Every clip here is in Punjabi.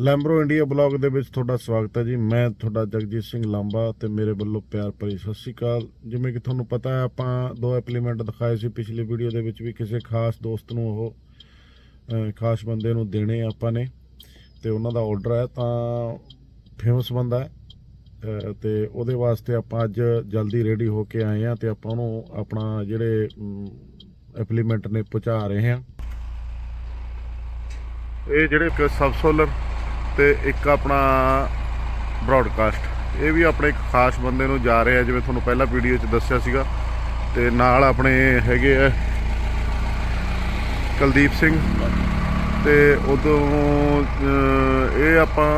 ਲੈਂਬਰੋ ਇੰਡੀਆ ਬਲੌਗ ਦੇ ਵਿੱਚ ਤੁਹਾਡਾ ਸਵਾਗਤ ਹੈ ਜੀ। ਮੈਂ ਤੁਹਾਡਾ ਜਗਜੀਤ ਸਿੰਘ ਲਾਂਬਾ ਤੇ ਮੇਰੇ ਵੱਲੋਂ ਪਿਆਰ ਭਰੀ ਸਤਿ ਸ਼੍ਰੀ ਅਕਾਲ। ਜਿਵੇਂ ਕਿ ਤੁਹਾਨੂੰ ਪਤਾ ਹੈ, ਆਪਾਂ ਦੋ ਐਪਲੀਮੈਂਟ ਦਿਖਾਏ ਸੀ ਪਿਛਲੀ ਵੀਡੀਓ ਦੇ ਵਿੱਚ ਵੀ ਕਿਸੇ ਖਾਸ ਦੋਸਤ ਨੂੰ ਉਹ ਖਾਸ ਬੰਦੇ ਨੂੰ ਦੇਣੇ ਆਪਾਂ ਨੇ ਤੇ ਉਹਨਾਂ ਦਾ ਆਰਡਰ ਹੈ ਤਾਂ ਫੇਮਸ ਬੰਦਾ ਹੈ। ਤੇ ਉਹਦੇ ਵਾਸਤੇ ਆਪਾਂ ਅੱਜ ਜਲਦੀ ਰੈਡੀ ਹੋ ਕੇ ਆਏ ਆ ਤੇ ਆਪਾਂ ਉਹਨੂੰ ਆਪਣਾ ਜਿਹੜੇ ਐਪਲੀਮੈਂਟ ਨੇ ਪਹੁੰਚਾ ਰਹੇ ਹਾਂ। ਇਹ ਜਿਹੜੇ ਇੱਕ ਤੇ ਇੱਕ ਆਪਣਾ ਬ੍ਰੌਡਕਾਸਟ ਇਹ ਵੀ ਆਪਣੇ ਇੱਕ ਖਾਸ ਬੰਦੇ ਨੂੰ ਜਾ ਰਿਹਾ, ਜਿਵੇਂ ਤੁਹਾਨੂੰ ਪਹਿਲਾਂ ਵੀਡੀਓ 'ਚ ਦੱਸਿਆ ਸੀਗਾ। ਤੇ ਨਾਲ ਆਪਣੇ ਹੈਗੇ ਆ ਕੁਲਦੀਪ ਸਿੰਘ। ਤੇ ਉਦੋਂ ਇਹ ਆਪਾਂ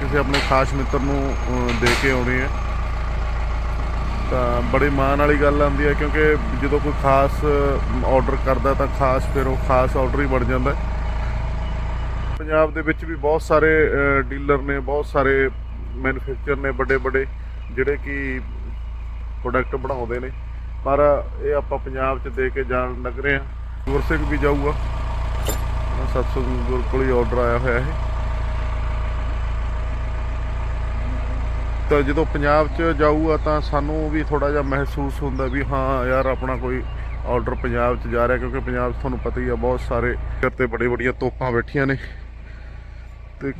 ਕਿਸੇ ਆਪਣੇ ਖਾਸ ਮਿੱਤਰ ਨੂੰ ਦੇ ਕੇ ਆਉਣੇ ਆ। ਤਾਂ ਬੜੇ ਮਾਣ ਵਾਲੀ ਗੱਲ ਆਉਂਦੀ ਹੈ ਕਿਉਂਕਿ ਜਦੋਂ ਕੋਈ ਖਾਸ ਆਰਡਰ ਕਰਦਾ ਤਾਂ ਖਾਸ ਫਿਰ ਉਹ ਖਾਸ ਆਰਡਰ ਹੀ ਬਣ ਜਾਂਦਾ। ਹੈ ਪੰਜਾਬ ਦੇ ਵਿੱਚ ਵੀ ਬਹੁਤ ਸਾਰੇ ਡੀਲਰ ਨੇ, ਬਹੁਤ ਸਾਰੇ ਮੈਨੂਫੈਕਚਰ ਨੇ ਵੱਡੇ ਵੱਡੇ, ਜਿਹੜੇ ਕਿ ਪ੍ਰੋਡਕਟ ਬਣਾਉਂਦੇ ਨੇ। ਪਰ ਇਹ ਆਪਾਂ ਪੰਜਾਬ 'ਚ ਦੇ ਕੇ ਜਾਣ ਲੱਗ ਰਹੇ ਹਾਂ। ਗੁਰਸਿੱਖ ਵੀ ਜਾਊਗਾ। 700 ਗੁਰ ਕੋਲ ਹੀ ਆਰਡਰ ਆਇਆ ਹੋਇਆ ਹੈ ਤਾਂ ਜਦੋਂ ਪੰਜਾਬ 'ਚ ਜਾਊਗਾ ਤਾਂ ਸਾਨੂੰ ਵੀ ਥੋੜਾ ਜਿਹਾ ਮਹਿਸੂਸ ਹੁੰਦਾ ਵੀ ਹਾਂ, ਯਾਰ ਆਪਣਾ ਕੋਈ ਆਰਡਰ ਪੰਜਾਬ 'ਚ ਜਾ ਰਿਹਾ, ਕਿਉਂਕਿ ਪੰਜਾਬ 'ਚ ਤੁਹਾਨੂੰ ਪਤਾ ਹੀ ਆ, ਬਹੁਤ ਸਾਰੇ ਤੇ ਬੜੇ ਬੜੀਆਂ ਤੋਪਾਂ ਬੈਠੀਆਂ ਨੇ। ਤੇ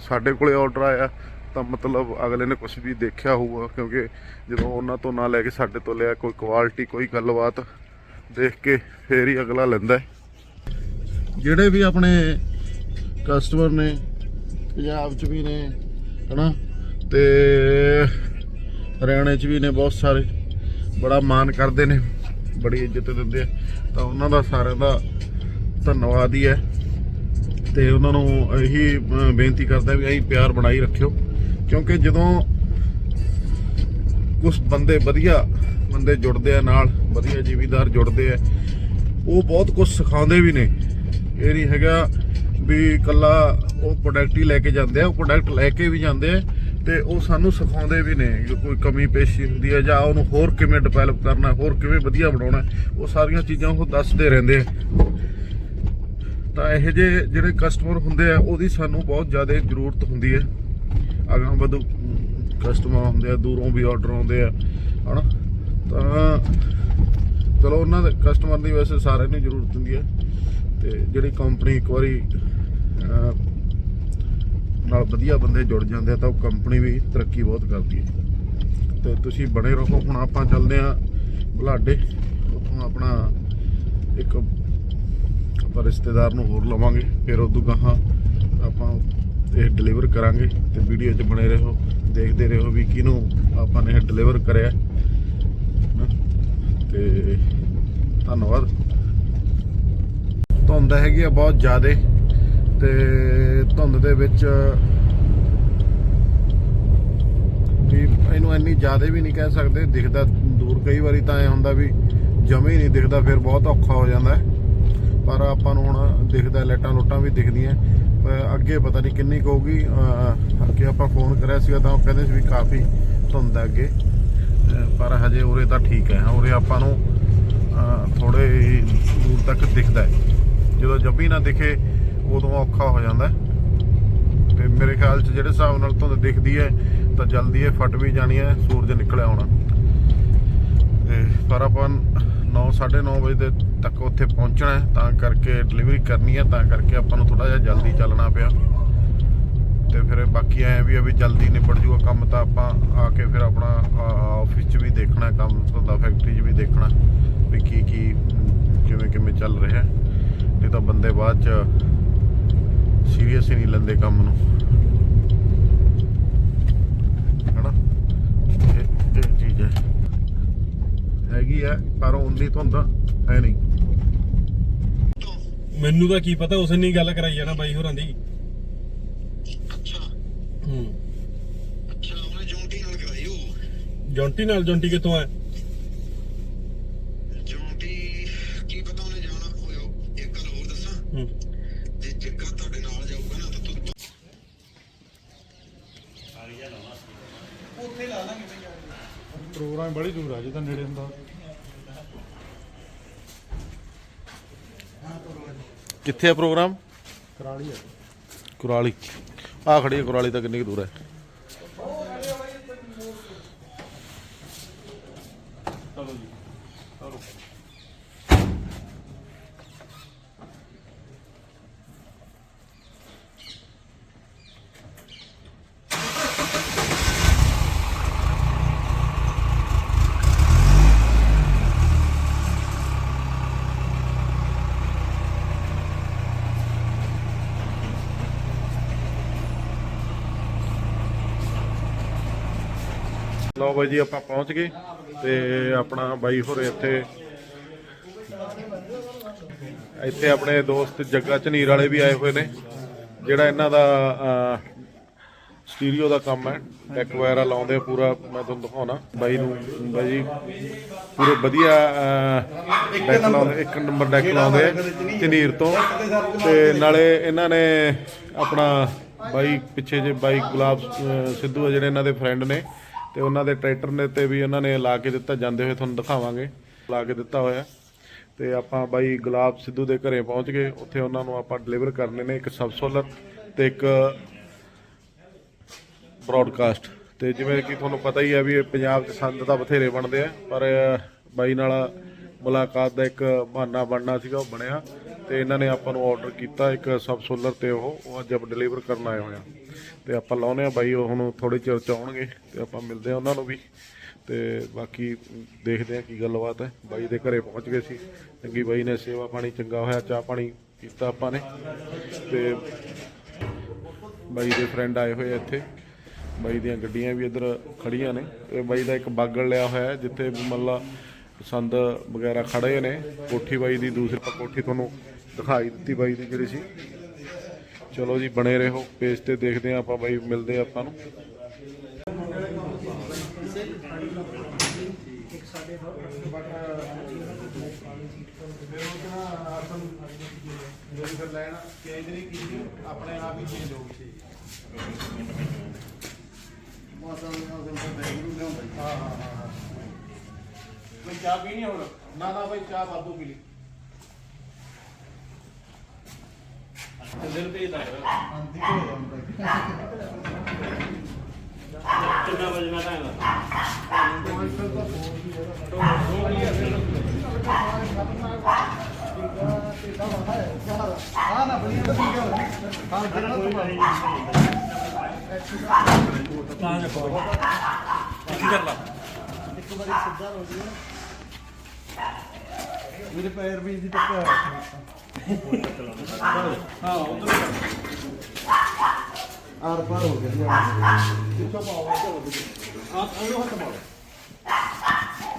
ਸਾਡੇ ਕੋਲੇ ਆਰਡਰ ਆਇਆ, ਤਾਂ ਮਤਲਬ ਅਗਲੇ ਨੇ ਕੁਝ ਵੀ ਦੇਖਿਆ ਹੋਊਗਾ, ਕਿਉਂਕਿ ਜਦੋਂ ਉਹਨਾਂ ਤੋਂ ਨਾ ਲੈ ਕੇ ਸਾਡੇ ਤੋਂ ਲਿਆ ਕੋਈ ਕੁਆਲਿਟੀ ਕੋਈ ਗੱਲਬਾਤ ਦੇਖ ਕੇ ਫੇਰ ਹੀ ਅਗਲਾ ਲੈਂਦਾ ਜਿਹੜੇ ਵੀ ਆਪਣੇ ਕਸਟਮਰ ਨੇ, ਪੰਜਾਬ 'ਚ ਵੀ ਨੇ, ਹਨਾ? ਤੇ ਹਰਿਆਣੇ 'ਚ ਵੀ ਨੇ ਬਹੁਤ ਸਾਰੇ, ਬੜਾ ਮਾਣ ਕਰਦੇ ਨੇ, ਬੜੀ ਇੱਜ਼ਤ ਦਿੰਦੇ ਆ, ਤਾਂ ਉਹਨਾਂ ਦਾ ਸਾਰਿਆਂ ਦਾ ਧੰਨਵਾਦ ਹੀ ਹੈ। ਤੇ ਉਹਨਾਂ ਨੂੰ ਇਹੀ ਬੇਨਤੀ ਕਰਦਾ ਵੀ ਅਸੀਂ ਪਿਆਰ ਬਣਾਈ ਰੱਖਿਓ। ਕਿਉਂਕਿ ਜਦੋਂ ਕੁਝ ਬੰਦੇ ਵਧੀਆ ਬੰਦੇ ਜੁੜਦੇ ਆ ਨਾਲ, ਵਧੀਆ ਜ਼ਿਮੀਦਾਰ ਜੁੜਦੇ ਆ, ਉਹ ਬਹੁਤ ਕੁਝ ਸਿਖਾਉਂਦੇ ਵੀ ਨੇ। ਇਹ ਨਹੀਂ ਹੈਗਾ ਵੀ ਕੱਲਾ ਉਹ ਪ੍ਰੋਡਕਟ ਹੀ ਲੈ ਕੇ ਜਾਂਦੇ ਆ, ਉਹ ਪ੍ਰੋਡਕਟ ਲੈ ਕੇ ਵੀ ਜਾਂਦੇ ਆ ਤੇ ਉਹ ਸਾਨੂੰ ਸਿਖਾਉਂਦੇ ਵੀ ਨੇ ਕੋਈ ਕਮੀ ਪੇਸ਼ੀ ਹੁੰਦੀ ਹੈ ਜਾਂ ਉਹਨੂੰ ਹੋਰ ਕਿਵੇਂ ਡਿਵੈਲਪ ਕਰਨਾ, ਹੋਰ ਕਿਵੇਂ ਵਧੀਆ ਬਣਾਉਣਾ, ਉਹ ਸਾਰੀਆਂ ਚੀਜ਼ਾਂ ਉਹ ਦੱਸਦੇ ਰਹਿੰਦੇ ਆ। ਤਾਂ ਇਹੋ ਜਿਹੇ ਜਿਹੜੇ ਕਸਟਮਰ ਹੁੰਦੇ ਆ, ਉਹਦੀ ਸਾਨੂੰ ਬਹੁਤ ਜ਼ਿਆਦਾ ਜ਼ਰੂਰਤ ਹੁੰਦੀ ਹੈ। ਅਗਾਂ ਵਧੂ। ਕਸਟਮਰ ਹੁੰਦੇ ਆ, ਦੂਰੋਂ ਵੀ ਆਰਡਰ ਆਉਂਦੇ ਆ, ਹਨਾ? ਤਾਂ ਚਲੋ, ਉਹਨਾਂ ਦੇ ਕਸਟਮਰ ਦੀ ਵੈਸੇ ਸਾਰਿਆਂ ਨੂੰ ਜ਼ਰੂਰਤ ਹੁੰਦੀ ਹੈ। ਤੇ ਜਿਹੜੀ ਕੰਪਨੀ ਇੱਕ ਵਾਰੀ ਨਾਲ ਵਧੀਆ ਬੰਦੇ ਜੁੜ ਜਾਂਦੇ ਆ, ਤਾਂ ਉਹ ਕੰਪਨੀ ਵੀ ਤਰੱਕੀ ਬਹੁਤ ਕਰਦੀ ਹੈ। ਤੇ ਤੁਸੀਂ ਬਣੇ ਰਹੋ। ਹੁਣ ਆਪਾਂ ਚੱਲਦੇ ਆ ਬੁਲਾਡੇ। ਉੱਥੋਂ ਆਪਣਾ ਇੱਕ ਆਪਾਂ ਰਿਸ਼ਤੇਦਾਰ ਨੂੰ ਹੋਰ ਲਵਾਂਗੇ, ਫਿਰ ਉਦੋਂ ਗਾਹਾਂ ਆਪਾਂ ਇਹ ਡਿਲੀਵਰ ਕਰਾਂਗੇ ਤੇ ਵੀਡੀਓ 'ਚ ਬਣੇ ਰਹੋ, ਦੇਖਦੇ ਰਹੋ ਵੀ ਕਿਹਨੂੰ ਆਪਾਂ ਨੇ ਇਹ ਡਿਲੀਵਰ ਕਰਿਆ। ਹਨਾ। ਤੇ ਧੰਨਵਾਦ। ਧੁੰਦ ਹੈਗੀ ਆ ਬਹੁਤ ਜ਼ਿਆਦਾ ਤੇ ਧੁੰਦ ਦੇ ਵਿੱਚ ਵੀ ਇਹਨੂੰ ਇੰਨੀ ਜ਼ਿਆਦਾ ਵੀ ਨਹੀਂ ਕਹਿ ਸਕਦੇ, ਦਿਖਦਾ ਦੂਰ ਕਈ ਵਾਰੀ ਤਾਂ ਐ ਹੁੰਦਾ ਵੀ ਜਮੇ ਹੀ ਨਹੀਂ ਦਿਖਦਾ, ਫਿਰ ਬਹੁਤ ਔਖਾ ਹੋ ਜਾਂਦਾ। ਹੈ ਪਰ ਆਪਾਂ ਨੂੰ ਹੁਣ ਦਿਖਦਾ ਲਾਈਟਾਂ ਲੁੱਟਾਂ ਵੀ ਦਿਖਦੀਆਂ ਅੱਗੇ ਪਤਾ ਨਹੀਂ ਕਿੰਨੀ ਕੁ ਹੋਊਗੀ। ਅੱਗੇ ਆਪਾਂ ਫੋਨ ਕਰਿਆ ਸੀਗਾ ਤਾਂ ਉਹ ਕਹਿੰਦੇ ਸੀ ਵੀ ਕਾਫੀ ਧੁੰਦ ਅੱਗੇ। ਪਰ ਹਜੇ ਉਰੇ ਤਾਂ ਠੀਕ ਹੈ। ਉਰੇ ਆਪਾਂ ਨੂੰ ਥੋੜੇ ਦੂਰ ਤੱਕ ਦਿਖਦਾ ਹੈ। ਜਦੋਂ ਜੱਬੀ ਨਾ ਦਿਖੇ, ਉਦੋਂ ਔਖਾ ਹੋ ਜਾਂਦਾ ਹੈ। ਤੇ ਮੇਰੇ ਖਿਆਲ 'ਚ ਜਿਹੜੇ ਹਿਸਾਬ ਨਾਲ ਧੁੰਦ ਦਿਖਦੀ ਹੈ, ਤਾਂ ਜਲਦੀ ਇਹ ਫਟ ਵੀ ਜਾਣੀ ਹੈ, ਸੂਰਜ ਨਿਕਲਿਆ ਹੋਣਾ। ਤੇ ਪਰ ਆਪਾਂ 9:30 ਵਜੇ ਦੇ ਤੱਕ ਉੱਥੇ ਪਹੁੰਚਣਾ ਹੈ, ਤਾਂ ਕਰਕੇ ਡਿਲੀਵਰੀ ਕਰਨੀ ਹੈ, ਤਾਂ ਕਰਕੇ ਆਪਾਂ ਨੂੰ ਥੋੜਾ ਜਿਹਾ ਜਲਦੀ ਚੱਲਣਾ ਪਿਆ। ਤੇ ਫਿਰ ਬਾਕੀ ਐ ਵੀ ਆ ਵੀ ਜਲਦੀ ਨਿਬੜ ਜੂਗਾ ਕੰਮ, ਤਾਂ ਆਪਾਂ ਆ ਕੇ ਫਿਰ ਆਪਣਾ ਆਫਿਸ 'ਚ ਵੀ ਦੇਖਣਾ, ਕੰਮ ਤੁਹਾਡਾ ਫੈਕਟਰੀ 'ਚ ਵੀ ਦੇਖਣਾ ਵੀ ਕੀ ਕੀ, ਕਿਵੇਂ ਕਿਵੇਂ ਚੱਲ ਰਿਹਾ ਨਹੀਂ ਤਾਂ ਬੰਦੇ ਬਾਅਦ 'ਚ ਸੀਰੀਅਸ ਹੀ ਨਹੀਂ ਲੈਂਦੇ ਕੰਮ ਨੂੰ। ਹਨਾ? ਇਹ ਇਹ ਚੀਜ਼ ਹੈ। ਹੈਗੀ ਆ ਪਰ ਉਨੀ ਧੁੰਦ, ਹੈ ਨਹੀਂ। ਮੈਨੂੰ ਤਾਂ ਕੀ ਪਤਾ ਉਸੇ ਨਹੀਂ ਗੱਲ ਕਰਾਈ ਜਾਣਾ ਬਾਈ ਹੋਰਾਂ ਦੀ। ਅੱਛਾ। ਹੂੰ। ਅੱਛਾ ਉਹਨੇ ਜੌਂਟੀ ਨਾਲ ਕਰਾਈ ਉਹ। ਜੌਂਟੀ ਨਾਲ ਜੌਂਟੀ ਕਿੱਥੋਂ ਆ? ਜੌਂਟੀ ਕੀ ਪਤਾ ਉਹਨੇ ਜਾਣਾ ਹੋਇਆ ਇੱਕ ਗੱਲ ਹੋਰ ਦੱਸਾਂ? ਹੂੰ। ਜੇ ਜੱਗਾ ਤੁਹਾਡੇ ਨਾਲ ਜਾਊਗਾ ਨਾ ਤਾਂ ਤੂੰ ਪ੍ਰੋਗਰਾਮ ਬੜੀ ਦੂਰ ਆ ਜੇ ਤਾਂ ਨੇੜੇ ਹੁੰਦਾ। ਕਿੱਥੇ ਆ ਪ੍ਰੋਗਰਾਮ? ਕਰਾਲੀ ਆ। ਕੁਰਾਲੀ। ਆ ਖੜੀ ਹੈ ਕੁਰਾਲੀ ਤਾਂ ਕਿੰਨੀ ਕੁ ਦੂਰ ਹੈ। ਚਲੋ ਜੀ ਚਲੋ ਲਓ ਬਾਈ ਜੀ ਆਪਾਂ ਪਹੁੰਚ ਗਏ ਤੇ ਆਪਣਾ ਬਾਈ ਹੋਰੇ ਇੱਥੇ ਇੱਥੇ ਆਪਣੇ ਦੋਸਤ ਜੱਗਾ ਝਨੀਰ ਵਾਲੇ ਵੀ ਆਏ ਹੋਏ ਨੇ ਜਿਹੜਾ ਇਹਨਾਂ ਦਾ ਸਟੀਰੀਓ ਦਾ ਕੰਮ ਹੈ ਡੈਕ ਵਗੈਰਾ ਲਾਉਂਦੇ ਪੂਰਾ ਮੈਂ ਤੁਹਾਨੂੰ ਦਿਖਾਉਣਾ ਬਾਈ ਨੂੰ ਬਾਈ ਜੀ ਪੂਰੇ ਵਧੀਆ ਡੈਕ ਲਾਉਂਦੇ ਇੱਕ ਨੰਬਰ ਡੈਕ ਲਾਉਂਦੇ ਆ ਝਨੀਰ ਤੋਂ। ਤੇ ਨਾਲੇ ਇਹਨਾਂ ਨੇ ਆਪਣਾ ਬਾਈ ਪਿੱਛੇ ਜੇ ਬਾਈ ਗੁਲਾਬ ਸਿੱਧੂ ਜਿਹੜੇ ਇਹਨਾਂ ਦੇ ਫਰੈਂਡ ਨੇ ਤੇ ਉਹਨਾਂ ਦੇ ਟਰੈਕਟਰ ਨੇ ਤੇ ਵੀ ਉਹਨਾਂ ਨੇ ਲਾ ਕੇ ਦਿੱਤਾ, ਜਾਂਦੇ ਹੋਏ ਤੁਹਾਨੂੰ ਦਿਖਾਵਾਂਗੇ। ਲਾ ਕੇ ਦਿੱਤਾ ਹੋਇਆ। ਤੇ ਆਪਾਂ ਬਾਈ ਗੁਲਾਬ ਸਿੱਧੂ ਦੇ ਘਰੇ ਪਹੁੰਚ ਗਏ। ਉੱਥੇ ਉਹਨਾਂ ਨੂੰ ਆਪਾਂ ਡਿਲੀਵਰ ਕਰਨੇ ਨੇ ਇੱਕ ਸਬਸੋਲਰ ਤੇ ਇੱਕ ਬ੍ਰੌਡਕਾਸਟ। ਤੇ ਜਿਵੇਂ ਕਿ ਤੁਹਾਨੂੰ ਪਤਾ ਹੀ ਹੈ ਵੀ ਪੰਜਾਬ 'ਚ ਸੰਦ ਤਾਂ ਬਥੇਰੇ ਬਣਦੇ ਆ, ਪਰ ਬਾਈ ਨਾਲ ਮੁਲਾਕਾਤ ਦਾ ਇੱਕ ਬਹਾਨਾ ਬਣਨਾ ਸੀਗਾ, ਉਹ ਬਣਿਆ। ਤੇ ਇਹਨਾਂ ਨੇ ਆਪਾਂ ਨੂੰ ਆਰਡਰ ਕੀਤਾ ਇੱਕ ਸਬਸੋਲਰ ਤੇ ਉਹ ਉਹ ਅੱਜ ਆਪਾਂ ਡਿਲੀਵਰ ਕਰਨ ਆਏ ਹੋਏ ਆ। ਤੇ ਆਪਾਂ ਲਾਉਨੇ ਆ ਬਾਈ, ਉਹ ਹੁਣ ਥੋੜੇ ਚਿਰ ਚ ਆਉਣਗੇ ਤੇ ਆਪਾਂ ਮਿਲਦੇ ਆ ਉਹਨਾਂ ਨੂੰ ਵੀ। ਤੇ ਬਾਕੀ ਦੇਖਦੇ ਆ ਕੀ ਗੱਲਬਾਤ ਹੈ। ਬਾਈ ਦੇ ਘਰੇ ਪਹੁੰਚ ਗਏ ਸੀ। ਚੰਗੀ ਬਾਈ ਨੇ ਸੇਵਾ ਪਾਣੀ ਚੰਗਾ ਹੋਇਆ, ਚਾਹ ਪਾਣੀ ਕੀਤਾ ਆਪਾਂ ਨੇ। ਤੇ ਬਾਈ ਦੇ ਫਰੈਂਡ ਆਏ ਹੋਏ ਇੱਥੇ। ਬਾਈ ਦੀਆਂ ਗੱਡੀਆਂ ਵੀ ਇੱਧਰ ਖੜੀਆਂ ਨੇ। ਇਹ ਬਾਈ ਦਾ ਇੱਕ ਬਾਗਲ ਲਿਆ ਹੋਇਆ ਜਿੱਥੇ ਮੱਲਾ ਸੰਦ ਵਗੈਰਾ ਖੜੇ ਨੇ। ਕੋਠੀ ਬਾਈ ਦੀ ਦੂਸਰੀ, ਕੋਠੀ ਤੁਹਾਨੂੰ ਦਿਖਾਈ ਦਿੱਤੀ ਬਾਈ ਦੀ ਜਿਹੜੀ ਸੀ। ਚਲੋ ਜੀ ਬਣੇ ਰਹੋ ਪੇਜ ਤੇ ਦੇਖਦੇ ਆ ਆਪਾਂ ਬਾਈ ਮਿਲਦੇ ਆ ਆਪਾਂ ਨੂੰ ਜਿਹੜੀ ਫਿਰ ਲੈਣ ਚੇਂਜ ਨਹੀਂ ਕੀਤੀ ਆਪਣੇ ਆਪ ਹੀ ਚੇਂਜ ਹੋ ਗਈ ਹਾਂ ਹਾਂ ਹਾਂ ਮੈਂ ਚਾਹ ਪੀਣੀ ਹੁਣ ਨਾ ਨਾ ਭਾਈ ਚਾਹ ਵਾਧੂ ਪੀ ਲਈ ਦਿਨ ਭੇਜਦਾ ਕਿੰਨਾ ਵਜਣਾ ਟਾਈਮ ਤਾਂ ਜਾ ਕੋਈ ਕੀ ਕਰ ਲਾ ਮੇਰੇ ਪੈਰ ਵੀ? ਦੀ ਟੱਕਰ ਹਾਂ ਉਧਰ ਆਰ ਪਾਰ ਹੋ ਗਿਆ ਆ ਇਹਨੂੰ ਹੱਥ ਮਾਰੋ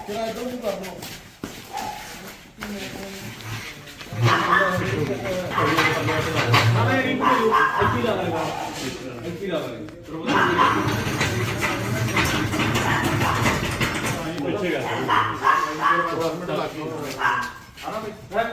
ਤੇਰਾ ਇਧਰ ਨੂੰ ਕਰ ਦੋ ਨਾ ਨਾ ਇਹ ਨਹੀਂ ਇੱਥੇ ਲਾ ਲਾਂਗਾ ਇੱਥੇ ਲਾ ਲਾਂਗੇ ਪਿੱਛੇ ਕਰ ਹਣਾ ਬਈ ਆਪਾਂ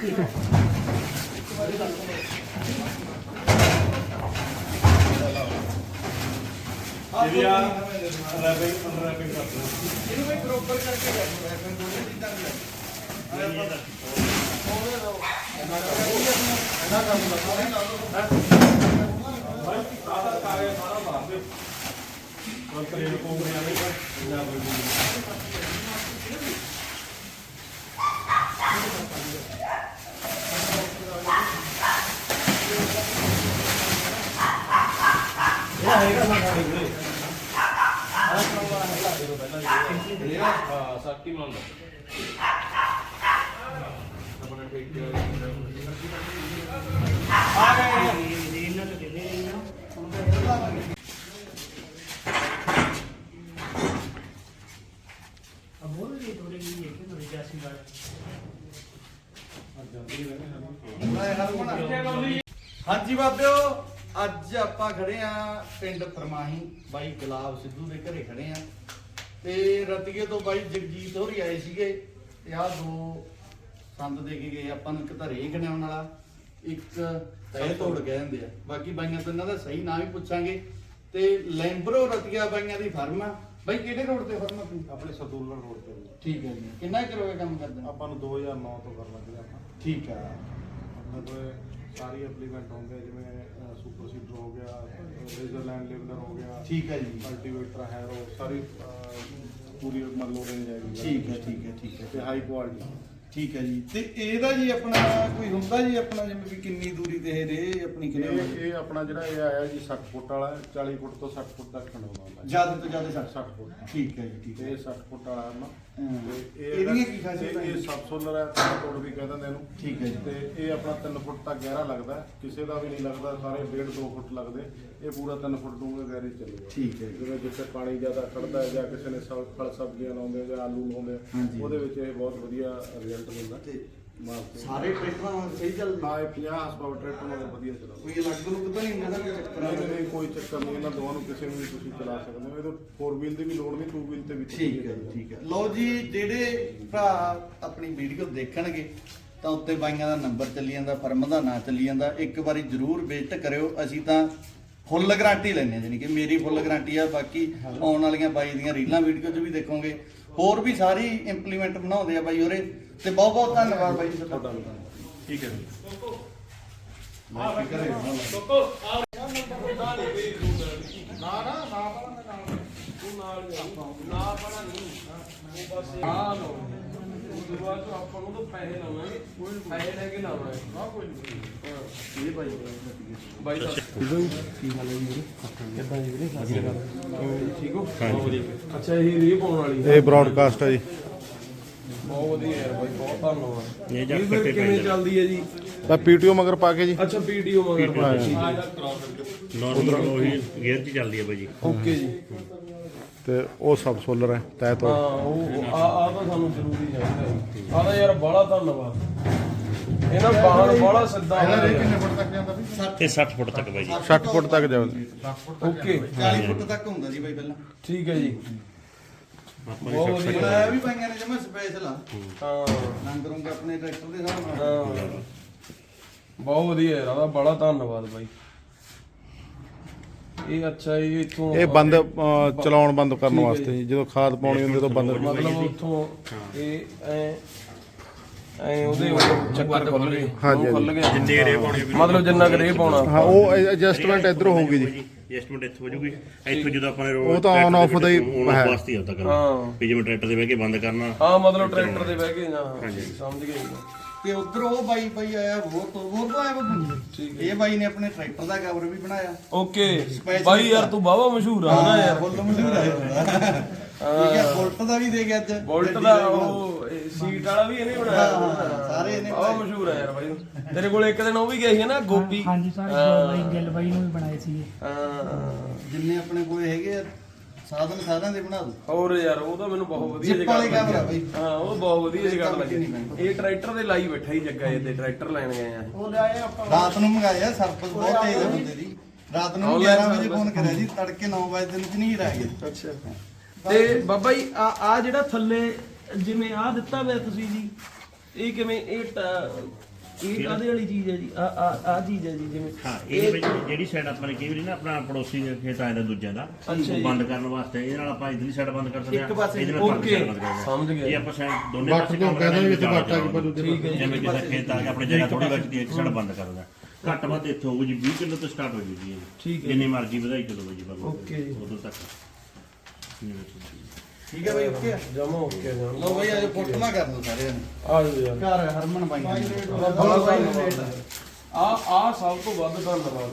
ਜੀ ਆ ਰੈਪਿੰਗ ਰੈਪਿੰਗ ਕਰ ਦੋ ਇਹਨੂੰ ਬਈ ਪ੍ਰੋਪਰ ਕਰਕੇ ਰੱਖੋ ਐਵੇਂ ਦੋਨੇ ਚੀਜ਼ਾਂ ਦੀ ਭਾਈ ਸਾਰਾ ਕਾਗਜ਼ ਸਾਰਾ ਭਰ ਦਿਓ ਕੰਪਨੀ ਨੂੰ ਕੋਮ ਆਵੇ ਨਾ ਬੋਲੀ ਇਹ ਹੈਗਾ ਨਾ ਸਾਡੇ ਕੋਲੇ ਆਹ ਕਰਵਾ ਹੈਗਾ ਦੇ ਦੋ ਪਹਿਲਾਂ ਜੀ ਹਾਂ ਸਾਕੀ ਮੰਨਦਾ ਆਪਣਾ ਠੀਕ ਆ ਗਏ ਹਾਂਜੀ ਬਾਬਿਓ ਅੱਜ ਆਪਾਂ ਖੜੇ ਆ ਪਿੰਡ ਫਰਮਾਹੀ ਬਾਈ ਗੁਲਾਬ ਸਿੱਧੂ ਦੇ ਘਰੇ ਖੜੇ ਆ। ਤੇ ਰਤੀਏ ਤੋਂ ਬਾਈ ਜਗਜੀਤ ਹੋਰੀ ਆਏ ਸੀਗੇ ਤੇ ਆਹ ਦੋ ਸੰਦ ਦੇ ਕੇ ਗਏ ਆਪਾਂ ਨੂੰ ਇੱਕ ਧਰੇ ਗਣਾਉਣ ਵਾਲਾ ਇੱਕ ਤੈ ਤੋੜ ਗਏ ਹੁੰਦੇ ਆ। ਬਾਕੀ ਬਾਈਆਂ ਤੋਂ ਇਹਨਾਂ ਦਾ ਸਹੀ ਨਾਮ ਵੀ ਪੁੱਛਾਂਗੇ। ਤੇ ਲੈਂਬਰੋ ਰਤੀਆ ਬਾਈਆਂ ਦੀ ਫਰਮ ਆ। ਬਾਈ ਕਿਹੜੇ ਰੋਡ ਤੇ ਫਰਮ ਆ ਆਪਣੀ ਆਪਣੇ ਸਤੂਲਰ ਰੋਡ ਤੇ। ਠੀਕ ਹੈ ਜੀ। ਕਿੰਨਾ ਗਿਆ ਕੰਮ ਕਰਦੇ? ਆਪਾਂ ਨੂੰ 2009 ਤੋਂ ਕਰਨ ਲੱਗੇ ਆਪਾਂ। ਠੀਕ ਆ। ਆਪਣੇ ਕੋਲ ਸਾਰੀ ਐਪਲੀਕੈਂਟ ਹੁੰਦੇ ਆ, ਜਿਵੇਂ ਸੁਪਰ ਸੀਡਰ ਹੋ ਗਿਆ ਰੇਜ਼ਰ ਲੈਂਡ ਲੈਵਲਰ ਹੋ ਗਿਆ ਠੀਕ ਹੈ ਜੀ। ਕਲਟੀਵੇਟਰ ਹੈਰੋ ਸਾਰੀ ਅਹ, ਪੂਰੀ ਮੰਨ ਰੇਂਜ ਹੈਗੀ ਠੀਕ ਹੈ ਠੀਕ ਹੈ ਠੀਕ ਹੈ ਤੇ ਹਾਈ ਕੁਆਲਿਟੀ ਠੀਕ ਹੈ ਜੀ ਤੇ ਇਹਦਾ ਜੀ ਆਪਣਾ ਕੋਈ ਹੁੰਦਾ ਜੀ ਆਪਣਾ ਜਿਵੇਂ ਵੀ ਕਿੰਨੀ ਦੂਰੀ ਤੇ ਇਹ ਰੇ ਆਪਣੀ ਕਿੰਨੇ ਇਹ ਇਹ ਆਪਣਾ ਜਿਹੜਾ ਇਹ ਆਇਆ ਜੀ 60 ਫੁੱਟ ਵਾਲਾ 40 ਫੁੱਟ ਤੋਂ 60 ਫੁੱਟ ਤੱਕ ਖੰਡਾਉਂਦਾ ਹੁੰਦਾ ਜੀ। ਜ਼ਿਆਦਾ ਤੋਂ ਜ਼ਿਆਦਾ 60 60 ਫੁੱਟ ਠੀਕ ਹੈ ਜੀ ਠੀਕ ਤੇ ਹੈ ਇਹ 60 ਫੁੱਟ ਵਾਲਾ ਹੈ ਨਾ ਹਾਂ। ਤੇ ਇਹਦੀਆਂ ਕੀ ਖਾਸੀਅਤਾਂ ਇਹ ਜੀ? ਸਬ ਸੋਲਰ ਹੈ ਤਾਂ ਤੋੜ ਵੀ ਕਹਿੰਦੇ ਨੇ ਇਹਨੂੰ ਠੀਕ ਹੈ ਜੀ। ਤੇ ਇਹ ਆਪਣਾ 3 ਫੁੱਟ ਤੱਕ ਗਹਿਰਾ ਲੱਗਦਾ ਹੈ। ਕਿਸੇ ਦਾ ਵੀ ਨਹੀਂ ਲੱਗਦਾ ਸਾਰੇ 1.5 2 ਫੁੱਟ ਲੱਗਦੇ ਇਹ ਪੂਰਾ 3 ਫੁੱਟ ਡੂੰਘੇ ਗਹਿਰੇ ਚੱਲੇਗਾ ਠੀਕ ਹੈ ਜੀ। ਜਿਵੇਂ ਜਿੱਥੇ ਪਾਣੀ ਜ਼ਿਆਦਾ ਖੜਦਾ ਹੈ ਜਾਂ ਕਿਸੇ ਨੇ ਸਬ- ਫਲ ਸਬਜ਼ੀਆਂ ਲਾਉਂਦੇ ਜਾਂ ਆਲੂ ਲਾਉਂਦੇ ਹਾਂਜੀ। ਉਹਦੇ ਵਿੱਚ ਇਹ ਬਹੁਤ ਵਧੀਆ ਰਿਜ਼ਲਟ ਤੇ ਸਾਰੇ ਟਰੈਕਟਰਾਂ ਨਾਲ ਸਹੀ ਚੱਲਦਾ ਹਾਂ ਇਹ 50 ਹਸਪਾਵਰ ਟਰੈਕਟਰ ਨਾਲ ਵਧੀਆ ਚੱਲਦਾ। ਕੋਈ ਅਲੱਗ ਨੂੰ ਤਾਂ ਨਹੀਂ ਇਹਨਾਂ ਦਾ ਕੋਈ ਚੱਕਰ ਨਹੀਂ ਨਹੀਂ ਕੋਈ ਚੱਕਰ ਨਹੀਂ ਇਹਨਾਂ ਦੋਵਾਂ ਨੂੰ ਕਿਸੇ ਨੂੰ ਵੀ ਤੁਸੀਂ ਚਲਾ ਸਕਦੇ ਹੋ। ਇਹਦੇ 4 ਵੀਲ ਦੀ ਵੀ ਲੋੜ ਨਹੀਂ 2 ਵੀਲ ਤੇ ਵੀ ਠੀਕ ਹੈ ਜੀ, ਠੀਕ ਹੈ। ਲਓ ਜੀ ਜਿਹੜੇ ਭਰਾ ਆਪਣੀ ਵੀਡੀਓ ਦੇਖਣਗੇ ਤਾਂ ਉੱਤੇ ਬਾਈਆਂ ਦਾ ਨੰਬਰ ਚੱਲੀ ਜਾਂਦਾ ਫਰਮ ਦਾ ਨਾਂ ਚੱਲੀ ਜਾਂਦਾ। ਇੱਕ ਵਾਰੀ ਜਰੂਰ ਵਿਜ਼ਿਟ ਕਰਿਓ। ਅਸੀਂ ਤਾਂ ਫੁੱਲ ਗਾਰੰਟੀ ਲੈਂਦੇ ਹਾਂ ਜਾਨੀ ਕਿ ਮੇਰੀ ਫੁੱਲ ਗਾਰੰਟੀ ਆ ਬਾਕੀ ਆਉਣ ਵਾਲੀਆਂ ਬਾਈ ਦੀਆਂ ਰੀਲਾਂ ਵੀਡੀਓ 'ਚ ਵੀ ਦੇਖੋਗੇ। ਹੋਰ ਵੀ ਸਾਰੀ ਇੰਪਲੀਮੈਂਟ ਬਣਾਉਂਦੇ ਆ ਬਾਈ ਹੋਰੇ। ਤੇ ਬਹੁਤ ਬਹੁਤ ਧੰਨਵਾਦ ਬਾਈ ਜੀ ਤੁਹਾਡਾ। ਠੀਕ ਹੈ ਜੀ। ਇਹ ਬ੍ਰਾਡਕਾਸਟ ਹੈ ਜੀ। ਬਹੁਤ ਵਧੀਆ ਯਾਰ ਬਾਈ ਬਹੁਤ ਧੰਨਵਾਦ। ਇਹ ਫਿਰ ਕਿਵੇਂ ਚੱਲਦੀ ਹੈ ਜੀ? ਤਾਂ ਪੀਟੀਓ ਮਗਰ ਪਾ ਕੇ ਜੀ। ਅੱਛਾ ਪੀਟੀਓ ਮਗਰ ਪਾਈ ਨਾਰਮਲ ਉਹੀ ਗੇਅਰ 'ਚ ਚੱਲਦੀ ਹੈ ਬਾਈ ਜੀ। ਓਕੇ ਜੀ। ਤੇ ਉਹ ਸਬ ਸੋਲਰ ਹੈ ਤੈ ਹਾਂ ਤੋਂ ਉਹ ਆ ਆ ਤਾਂ ਸਾਨੂੰ ਜ਼ਰੂਰੀ ਚਾਹੀਦਾ ਹੈ। ਆ ਤਾਂ ਯਾਰ ਬੜਾ ਧੰਨਵਾਦ। ਇਹਨਾਂ ਬਾਹਰ ਬੜਾ ਸਿੱਧਾ ਹੋਇਆ ਫੁੱਟ ਤੱਕ ਜਾਂਦਾ ਵੀ ਇਹ 60 ਫੁੱਟ ਤੱਕ ਬਾਈ ਜੀ। 60 ਫੁੱਟ ਤੱਕ ਜਾਂਦਾ ਓਕੇ 40 ਫੁੱਟ ਤੱਕ ਹੁੰਦਾ ਜੀ ਬਾਈ ਪਹਿਲਾਂ। ਠੀਕ ਹੈ ਜੀ। ਆਪਾਂ ਬਹੁਤ ਨੇ ਵਧੀਆ ਇਹ ਵੀ ਬਾਈਆਂ ਨੇ ਜਮਾ ਸਪੈਸ਼ਲ ਆ। ਹਾਂ। ਰੰਗ ਰੁੰਗ ਆਪਣੇ ਟਰੈਕਟਰ ਦੇ ਹਿਸਾਬ ਨਾਲ। ਹਾਂ। ਬਹੁਤ ਵਧੀਆ ਯਾਰ ਉਹਦਾ ਬੜਾ ਧੰਨਵਾਦ ਬਾਈ। ਇਹ ਅੱਛਾ ਇਹ ਇਥੋਂ ਇਹ ਬੰਦ ਚਲਾਉਣ ਬੰਦ ਕਰਨ ਵਾਸਤੇ ਜੀ। ਜਦੋਂ ਖਾਦ ਪਾਉਣੀ ਹੁੰਦੀ ਤਾਂ ਬੰਦ ਮਤਲਬ ਉਥੋਂ ਇਹ ਐ ਐ ਉਹਦੇ ਉਹ ਚੱਕਰ ਖੁੱਲ ਗਏ। ਹਾਂਜੀ, ਉਹ ਖੁੱਲ ਗਏ ਜਿੰਨੇ ਰੇ ਪਾਉਣੇ ਵੀ ਮਤਲਬ ਜਿੰਨਾ ਕੁ ਰੇ ਪਾਉਣਾ। ਹਾਂ ਉਹ ਐਡਜਸਟਮੈਂਟ ਇੱਧਰ ਹੋਊਗੀ ਜੀ। ਐਡਜਸਟਮੈਂਟ ਇੱਥੇ ਹੋ ਜੂਗੀ। ਇੱਥੋਂ ਜਦੋਂ ਆਪਾਂ ਨੇ ਉਹ ਤਾਂ on off ਦਾ ਹੀ ਹੈ। ਵਾਸਤੇ ਹੁੰਦਾ ਕਰਨਾ। ਹਾਂ। ਵੀ ਜਿਵੇਂ ਟਰੈਕਟਰ ਦੇ ਬਹਿ ਕੇ ਬੰਦ ਕਰਨਾ। ਹਾਂ ਮਤਲਬ ਟਰੈਕਟਰ ਤੇ ਬਹਿ ਕੇ ਨਾ ਸਮਝ ਗਏ। ਤੇ ਉਧਰ ਉਹ ਬਾਈ ਬਾਈ ਆਇਆ ਹੋਰ ਤੋਂ ਹੋਰ ਤੋਂ ਆਇਆ ਬੱਬੂ ਠੀਕ ਇਹ ਬਾਈ ਨੇ ਆਪਣੇ ਟਰੈਕਟਰ ਦਾ ਕਵਰ ਵੀ ਬਣਾਇਆ। ਓਕੇ। Special ਬਾਈ ਯਾਰ ਤੂੰ ਬਾਵਾ ਮਸ਼ਹੂਰ ਆ। ਨਾ ਯਾਰ ਫੁੱਲ ਮਸ਼ਹੂਰ ਆ। ਠੀਕ ਹੈ ਬੁਲਟ ਦਾ ਵੀ ਦੇ ਗਿਆ ਅੱਜ। ਬੋਲਟ ਦਾ ਉਹ ਇਹ ਸੀਟ ਵਾਲਾ ਵੀ ਇਹਨੇ ਬਣਾਇਆ ਹਾਂ, ਸਾਰੇ ਇਹਨੇ ਬਾਵਾ ਮਸ਼ਹੂਰ ਆ ਯਾਰ ਬਾਈ ਤੇਰੇ ਕੋਲ ਇੱਕ ਦਿਨ ਉਹ ਵੀ ਗਿਆ ਸੀ ਨਾ ਗੋਪੀ। ਹਾਂਜੀ ਸਰ ਬਾਈ ਗਿੱਲ ਬਾਈ ਨੂੰ ਵੀ ਬਣਾਏ ਸੀਗੇ। ਹਾਂ। ਜਿੰਨੇ ਆਪਣੇ ਕੋਲ ਹੈਗੇ ਆ ਸਾਧਨ ਸਾਰਿਆਂ ਦੇ ਬਣਾ ਦੋ ਹੋਰ ਯਾਰ ਉਹ ਤਾਂ ਮੈਨੂੰ ਬਹੁਤ ਵਧੀਆ ਜਿੱਪ ਜਗ੍ਹਾ ਵਾਲੇ ਲੱਗੀ। ਕੈਮਰਾ ਬਾਈ। ਹਾਂ ਉਹ ਬਹੁਤ ਵਧੀਆ ਜਗ੍ਹਾ ਕੰਮ ਲੱਗੀ। ਇਹ ਟਰੈਕਟਰ ਦੇ ਲਾਈ ਬੈਠਾ ਹੀ ਜੱਗਾ ਇਹ ਤੇ ਟਰੈਕਟਰ ਲੈਣ ਗਏ ਆ। ਉਹ ਲਿਆਏ ਆਪਾਂ। ਰਾਤ ਨੂੰ ਮੰਗਾਇਆ ਸਰਪਸ ਬਹੁਤ ਤੇਜ਼ ਆ ਬੰਦੇ ਦੀ। ਰਾਤ ਨੂੰ Online 11 ਵਜੇ। ਫੋਨ ਕਰਿਆ ਜੀ ਤੜਕੇ 9 ਵਜੇ ਦਿਨ ਚ ਨਹੀਂ ਰਹਿ ਗਏ ਅੱਛਾ। ਤੇ ਬਾਬਾ ਜੀ ਆ ਆ ਜਿਹੜਾ ਥੱਲੇ ਜਿਵੇਂ ਆ ਦਿੱਤਾ ਹੋਇਆ ਤੁਸੀਂ ਜੀ ਇਹ ਕਿਵੇਂ ਇਹ ਟ- ਇਹ ਕਾਦੇ ਵਾਲੀ ਚੀਜ਼ ਹੈ ਜੀ? ਆ ਆ ਆ ਚੀਜ਼ ਹੈ ਜੀ ਜਿਵੇਂ ਹਾਂ ਵਿੱਚ ਜਿਹੜੀ ਸਾਈਡ ਆਪਾਂ ਨੇ ਕਈ ਵਾਰੀ ਨਾ ਆਪਣਾ ਪੜੋਸੀ ਖੇਤ ਆਇਆ ਦਾ ਦੂਜਿਆਂ ਦਾ ਅੱਛਾ ਜੀ। ਬੰਦ ਕਰਨ ਵਾਸਤੇ ਇਹਦੇ ਨਾਲ ਆਪਾਂ ਇਧਰਲੀ ਸਾਈਡ ਬੰਦ ਕਰ ਸਕਦੇ ਇੱਕ ਪਾਸੇ ਇਹਦੇ ਨਾਲ ਪਰਲੀ ਓਕੇ side ਬੰਦ ਕਰ ਸਕਦੇ ਸਮਝ ਇਹ ਆਪਾਂ ਸਾਈਡ ਦੋਨੇ ਬਾਟਾ ਕੀ ਠੀਕ ਹੈ ਜੀ ਜਿਵੇਂ ਕਿਸੇ ਖੇਤ ਆ ਗਿਆ ਆਪਣੇ ਜਗ੍ਹਾ ਥੋੜੀ ਬਚਦੀ ਇੱਕ ਸਾਈਡ ਬੰਦ ਕਰ ਦਿੰਦਾ ਘੱਟ ਵੱਧ ਇੱਥੇ ਹੋਊਗੀ ਜੀ 20 ਕਿਲੋ ਤੋਂ ਸਟਾਰਟ ਹੋ ਜੂਗੀ ਇਹ। ਠੀਕ ਹੈ। ਜਿੰਨੀ ਮਰਜ਼ੀ ਵਧਾਈ ਚਲੋ ਜੀ ਬਸ ਓਕੇ ਜੀ। ਉਦੋਂ ਤੱਕ। ਠੀਕ ਹੈ ਬਾਈ ਓਕੇ? ਜਮਾ ਓਕੇ ਲਓ ਬਾਈ ਕਰ ਲਓ ਸਾਰਿਆਂ ਨੇ ਆ ਜਾਓ ਯਾਰ। ਘਰ ਹਰਮਨ ਬਾਈ ਬੜਾ ਧੰਨਵਾਦ ਆ ਆ ਸਭ ਤੋਂ ਵੱਧ ਧੰਨਵਾਦ।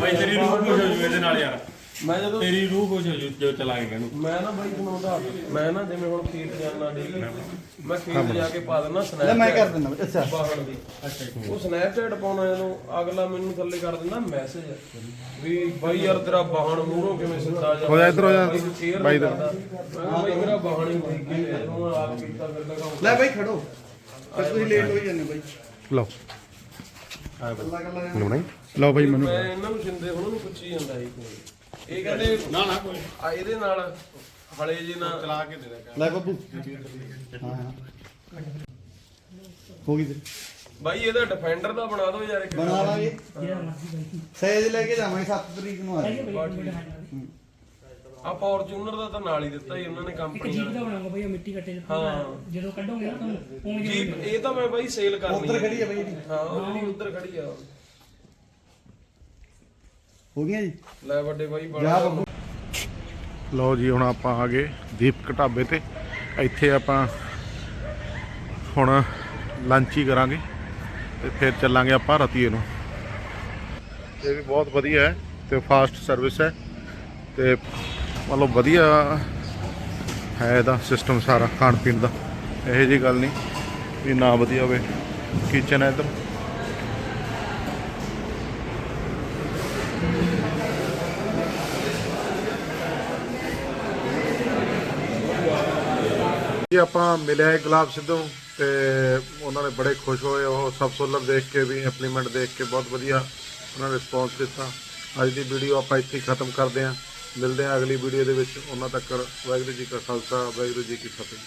ਬਾਈ ਤੇਰੀ ਰੂਹ ਖੁਸ਼ ਹੋ ਜੂ ਇਹਦੇ ਨਾਲ ਯਾਰ। ਮੈਂ ਜਦੋਂ ਤੇਰੀ ਰੂਹ ਖੁਸ਼ ਹੋ ਜੂ ਜੋ ਚਲਾ ਕੇ ਕਹਿੰਨੂੰ ਮੈਂ ਨਾ ਬਾਈ ਤੁਹਾਨੂੰ ਦੱਸ ਮੈਂ ਨਾ ਜਿਵੇਂ ਹੁਣ ਖੇਤ ਜਾਣਾ ਡੇਲੀ ਮੈਂ ਖੇਤ ਜਾ ਕੇ ਪਾ ਦਿੰਦਾ ਸਨੈਪ ਲੈ ਮੈਂ ਕਰ ਦਿੰਦਾ ਅੱਛਾ। ਬਾਹਣ ਦੀ। ਉਹ ਸਨੈਪਚੈਟ ਪਾਉਣਾ ਜਦੋਂ ਅਗਲਾ ਮੈਨੂੰ ਥੱਲੇ ਕਰ ਦਿੰਦਾ ਮੈਸੇਜ ਵੀ ਬਾਈ ਯਾਰ ਤੇਰਾ ਬਾਹਣ ਮੂਹਰੋਂ ਕਿਵੇਂ ਸਿੱਧਾ ਜਾ। ਹੋ ਜਾ ਇੱਧਰ ਹੋ ਜਾ, ਬਾਈ ਬਾਈ ਦਾ। ਬਾਈ ਮੇਰਾ ਬਾਹਣ ਹੀ ਠੀਕ ਹੈ ਜਦੋਂ ਆਪ ਕੀਤਾ ਫਿਰ ਦਿਖਾਉਂਦਾ ਲੈ ਬਾਈ ਖੜੋ। ਤੁਸੀਂ ਲੇਟ ਹੋਈ ਜਾਂਦੇ ਬਾਈ। ਲਓ। ਕੱਲਾ ਬਣਾਈ ਲਓ ਭਾਈ ਮੈਨੂੰ ਮੈਂ ਇਹਨਾਂ ਨੂੰ ਜਿੰਦੇ ਉਹਨਾਂ ਨੂੰ ਪੁੱਛੀ ਜਾਂਦਾ ਸੀ ਕੋਈ। ਇਹ ਕਹਿੰਦੇ ਨਾ ਨਾ ਕੋਈ ਆ ਇਹਦੇ ਨਾਲ ਹਲੇ ਜੀ ਨਾ ਚਲਾ ਕੇ ਦੇ ਲੈ ਬੱਬੂ। ਹਾਂ ਹਾਂ। ਹੋ ਗਈ ਤੇ। ਬਾਈ ਇਹਦਾ ਡਿਫੈਂਡਰ ਦਾ ਬਣਾ ਦਿਓ ਯਾਰ ਇੱਕ। ਬਣਾ ਲਾਂਗੇ। ਸਹਿਜ ਲੈ ਕੇ ਜਾਵਾਂਗੇ 7 ਤਰੀਕ ਨੂੰ ਆ ਆ ਫੋਰਚੂਨਰ ਦਾ ਤਾਂ ਨਾਲ ਹੀ ਦਿੱਤਾ ਹੀ ਉਹਨਾਂ ਨੇ ਕੰਪਨੀ ਜੀਪ ਦਾ ਬਣਾਉਂਗਾ ਬਈ ਉਹ ਮਿੱਟੀ ਕੱਟੇ ਹਾਂ। ਜਦੋਂ ਕੱਢੋਗੇ ਨਾ ਤੁਹਾਨੂੰ ਉਵੇਂ ਜੀ ਜਿਹਾ ਇਹ ਤਾਂ ਮੈਂ ਬਾਈ ਸੇਲ ਕਰਨੀ ਉੱਧਰ ਖੜੀ ਆ ਬਈ ਹਾਂ ਉਹ ਉੱਧਰ ਖੜੀ ਆ। ਹੋ ਗਈਆਂ ਜੀ। ਲੈ ਵੱਡੇ ਬਾਈ ਜਾ ਬੜਾ ਬੱਬੂ ਲਓ ਜੀ ਹੁਣ ਆਪਾਂ ਆ ਗਏ ਦੀਪਕ ਢਾਬੇ ਤੇ। ਇੱਥੇ ਆਪਾਂ ਹੁਣ ਲੰਚ ਹੀ ਕਰਾਂਗੇ ਤੇ ਫਿਰ ਚੱਲਾਂਗੇ ਆਪਾਂ ਰਤੀਏ ਨੂੰ। ਇਹ ਵੀ ਬਹੁਤ ਵਧੀਆ ਹੈ ਤੇ ਫਾਸਟ ਸਰਵਿਸ ਹੈ ਤੇ ਮਤਲਬ ਵਧੀਆ ਹੈ ਇਹਦਾ ਸਿਸਟਮ ਸਾਰਾ ਖਾਣ ਪੀਣ ਦਾ। ਇਹੋ ਜੀ ਗੱਲ ਨਹੀਂ ਵੀ ਨਾ ਵਧੀਆ ਹੋਵੇ। ਕਿਚਨ ਹੈ ਇੱਧਰ। ਜੀ ਆਪਾਂ ਮਿਲਿਆ ਹੈ ਗੁਲਾਬ ਸਿੱਧੂ ਤੇ ਉਹਨਾਂ ਨੇ ਬੜੇ ਖੁਸ਼ ਹੋਏ। ਉਹ ਸਬ ਸੋਲਰ ਦੇਖ ਕੇ ਵੀ ਇੰਪਲੀਮੈਂਟ ਦੇਖ ਕੇ ਬਹੁਤ ਵਧੀਆ ਉਹਨਾਂ ਨੇ ਰਿਸਪੌਂਸ ਦਿੱਤਾ। ਅੱਜ ਦੀ ਵੀਡੀਓ ਆਪਾਂ ਇੱਥੇ ਹੀ ਖਤਮ ਕਰਦੇ ਹਾਂ। ਮਿਲਦੇ ਹਾਂ ਅਗਲੀ ਵੀਡੀਓ ਦੇ ਵਿੱਚ। ਉਹਨਾਂ ਤੱਕ ਵਾਹਿਗੁਰੂ ਜੀ ਕਾ ਖਾਲਸਾ, ਵਾਹਿਗੁਰੂ ਜੀ ਕੀ ਫਤਿਹ।